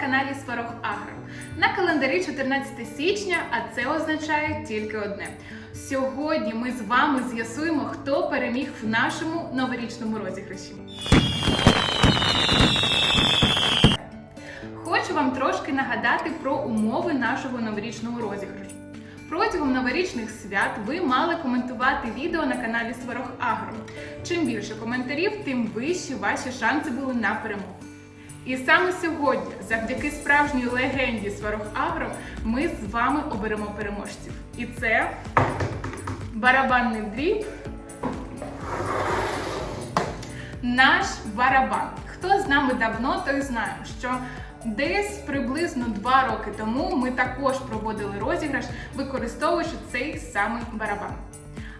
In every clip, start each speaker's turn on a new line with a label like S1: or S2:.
S1: каналі Сварог Агро. На календарі 14 січня, а це означає тільки одне. Сьогодні ми з вами з'ясуємо, хто переміг в нашому новорічному розіграші. Хочу вам трошки нагадати про умови нашого новорічного розіграшу. Протягом новорічних свят ви мали коментувати відео на каналі Сварог Агро. Чим більше коментарів, тим вищі ваші шанси були на перемогу. І саме сьогодні, завдяки справжній легенді Сварог Агро, ми з вами оберемо переможців. І це барабанний дріб. Наш барабан. Хто з нами давно, той знає, що десь приблизно два роки тому ми також проводили розіграш, використовуючи цей самий барабан.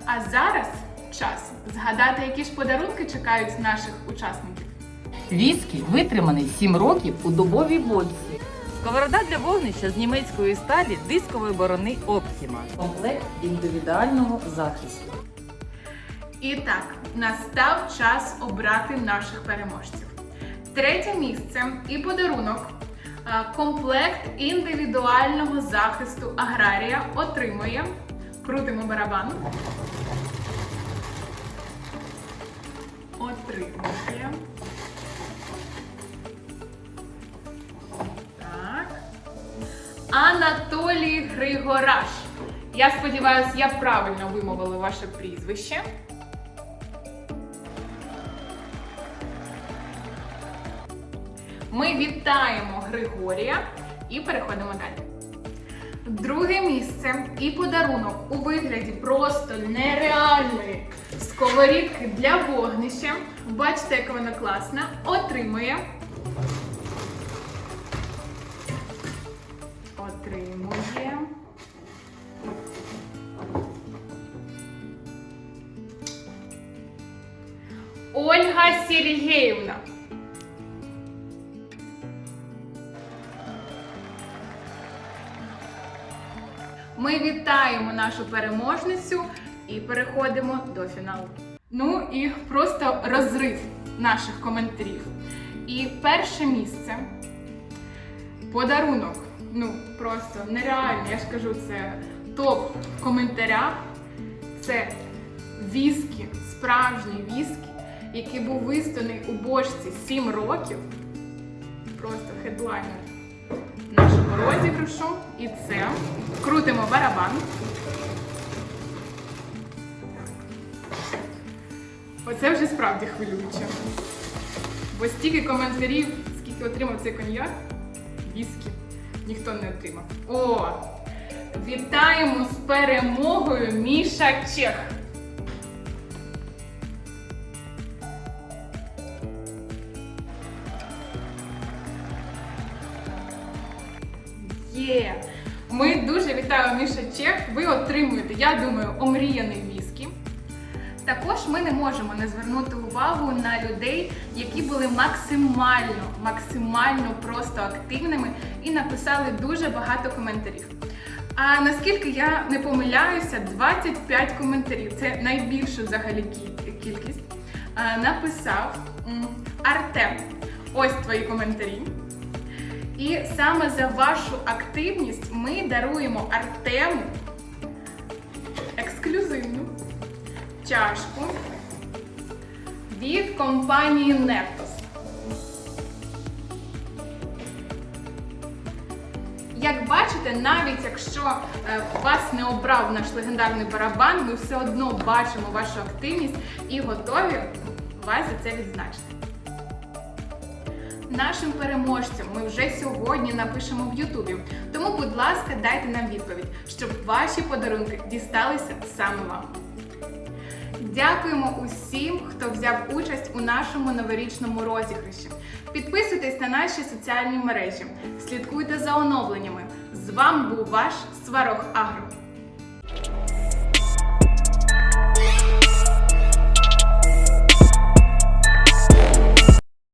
S1: А зараз час згадати, які ж подарунки чекають наших учасників.
S2: Віскі витриманий 7 років у дубовій бочці.
S3: Сковорода для вогнища з німецької сталі дискової борони Optima.
S2: Комплект індивідуального захисту.
S1: І так, настав час обрати наших переможців. Третє місце і подарунок. Комплект індивідуального захисту аграрія отримує. Крутимо барабан. Отримує. Анатолій Григораш. Я сподіваюся, я правильно вимовила ваше прізвище. Ми вітаємо Григорія і переходимо далі. Друге місце і подарунок у вигляді просто нереальної сковорідки для вогнища. Бачите, як вона класна. Отримує. Отримує. Ольга Сергіївна. Ми вітаємо нашу переможницю і переходимо до фіналу. Ну і просто розрив наших коментарів. І перше місце подарунок. Ну, просто нереально, я ж кажу, це топ в коментарях. Це віскі, справжній віскі, який був виставлений у бочці 7 років. Просто хедлайнер нашого розіграшу. І це крутимо барабан. Оце вже справді хвилююче. Бо стільки коментарів, скільки отримав цей коньяк, віскі ніхто не отримав. О! Вітаємо з перемогою Міша Чех! Є! Ми дуже вітаємо Міша Чех. Ви отримуєте, я думаю, омріяний віскі. Також ми не можемо не звернути увагу на людей, які були максимально, максимально просто активними і написали дуже багато коментарів. А наскільки я не помиляюся, 25 коментарів це найбільша взагалі кількість. Написав Артем. Ось твої коментарі. І саме за вашу активність ми даруємо Артему ексклюзивну чашку від компанії Neftos. Як бачите, навіть якщо е, вас не обрав наш легендарний барабан, ми все одно бачимо вашу активність і готові вас за це відзначити. Нашим переможцям ми вже сьогодні напишемо в Ютубі. Тому, будь ласка, дайте нам відповідь, щоб ваші подарунки дісталися саме вам. Дякуємо усім, хто взяв участь у нашому новорічному розіграші. Підписуйтесь на наші соціальні мережі, слідкуйте за оновленнями. З вами був ваш Сварог Агро.